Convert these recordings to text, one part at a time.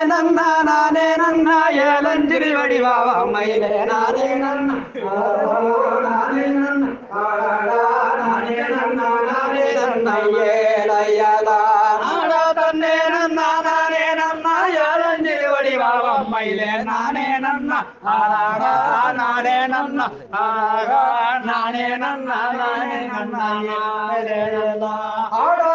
நன்னா நானே நன்னா ஏலஞ்சிரி வடிவாவா மயிலே நானே நன்னா நானே நன்னா நானே நன்னா நானே நன்னா ஏழையதா நாடா தன்னே நன்னா நானே நன்னா ஏலஞ்சிரி வடிவாவா மயிலே நானே நன்னா ஆடாடா நானே நன்னா ஆடா நானே நன்னா நானே நன்னா ஏழையதா ஆடா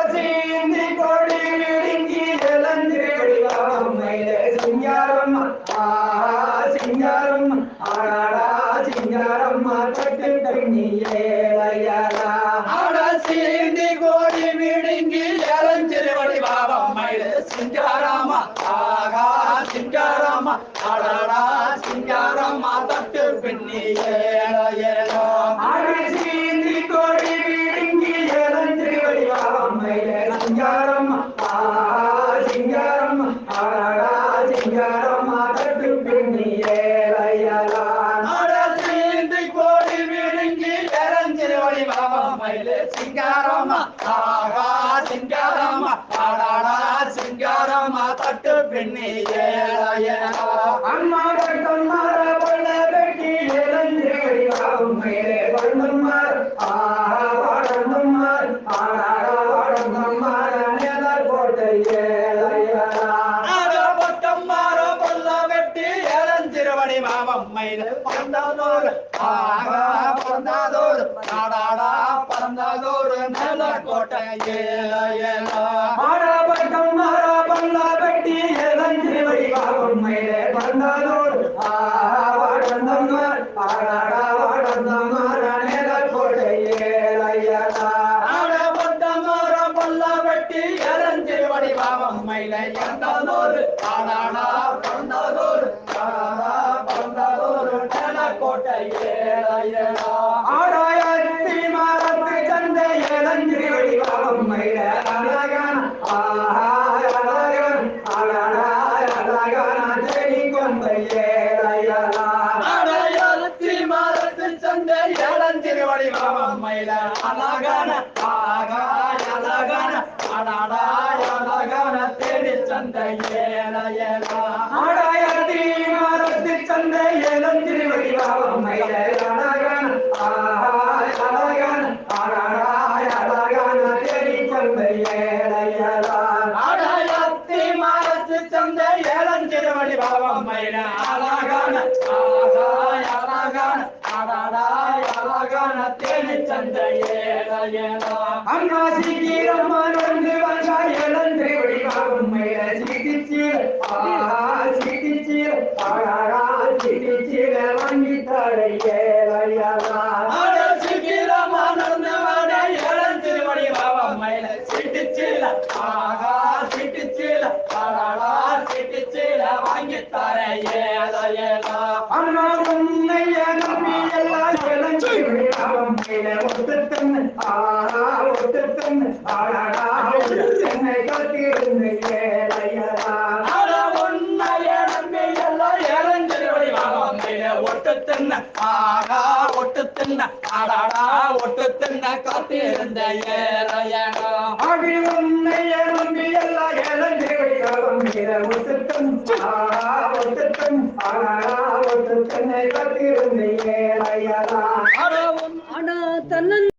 சிங்காரம் ஆடா சிங்காரம் கோடி பெண்ணியே இளஞ்சிரி வடிவாவா மயிலே சிங்காரம்மா ஆகா சிங்காரம்மா ஆடாடா சிங்காரம்மா தட்டு பின்னி ஏலையலா ஆடா சீந்தி கோடி விழுங்கி இளஞ்சிரி வடிவாவா மயிலே சிங்காரம்மா ஆகா சிங்காரம்மா ஆடாடா சிங்காரம்மா தட்டு பின்னி ஏலையலா ஆடா சீந்தி கோடி விழுங்கி இளஞ்சிரி வடிவாவா சிங்காரமா ஆகா சிங்காரமா ஆடாடா சிங்காரமா தட்டு பின்னி அம்மா கட்டம் மாற பள்ள வெட்டி இளஞ்சிரி மேலே வண்ணம்மார் வண்ணம் மாற ஆகா வண்ணம் ஆடாடா வண்ணம் மாற நில கோட்டை ஏலையலா ஆடா பட்டம் மாற பள்ள வெட்டி இளஞ்சிறுவடி மாமம்மையில பறந்ததோர் ஆகா பறந்ததோர் நில கோட்டை ஏலையலா ஆடா பட்டம் மாற பள்ள வெட்டி ஆடாடா ஆடாடா மயில அழகான ஆகா அழகான அடடா அழகான தேடி சந்தை ஏலையலா ஆடாயத்தி மாறத்து சந்தை இளஞ்சிரி வடிவாகம் மயில அழகான ஆஹா அழகான அடடா அழகான தேடி சந்தை ஏலையலா ஆடாயத்தி மாறத்து சந்தை இளஞ்சிரி வடிவாகம் மயில அழகான ஆகா அழகான அடடா அழகான தேடி சந்தை ஏலையலா அண்ணா சீக்கிரம் வந்து வந்தா இளந்தை வடிவாகும் மயில சிக்கிச்சீர ஆஹா சிக்கிச்சீர ஆடாடா சிக்கிச்சீர வாங்கி தர ஏலையலா ஆடா வந்தா ஆஹா ஆடாடா வாங்கி தர வடிவாகும் மயில ஒத்துத்தன் ஆஹா ஒத்துத்தன் ஆடாடா ஒத்துத்தன்னை காத்திருந்த ஏலையலா ஆடா ஒட்டுத்தன்ன ஒட்டுத்தன்ன ஆடாடா ஒட்டுத்தன்ன காத்திருந்த ஏலையலா ஆடி உன்னைய நம்பி எல்லாம் இளஞ்சரி வடிவாகும் மயில ஒட்டுத்தன் ஆஹா ஒட்டுத்தன் ஆடாடா ஒட்டுத்தன்னை காத்திருந்த 咱们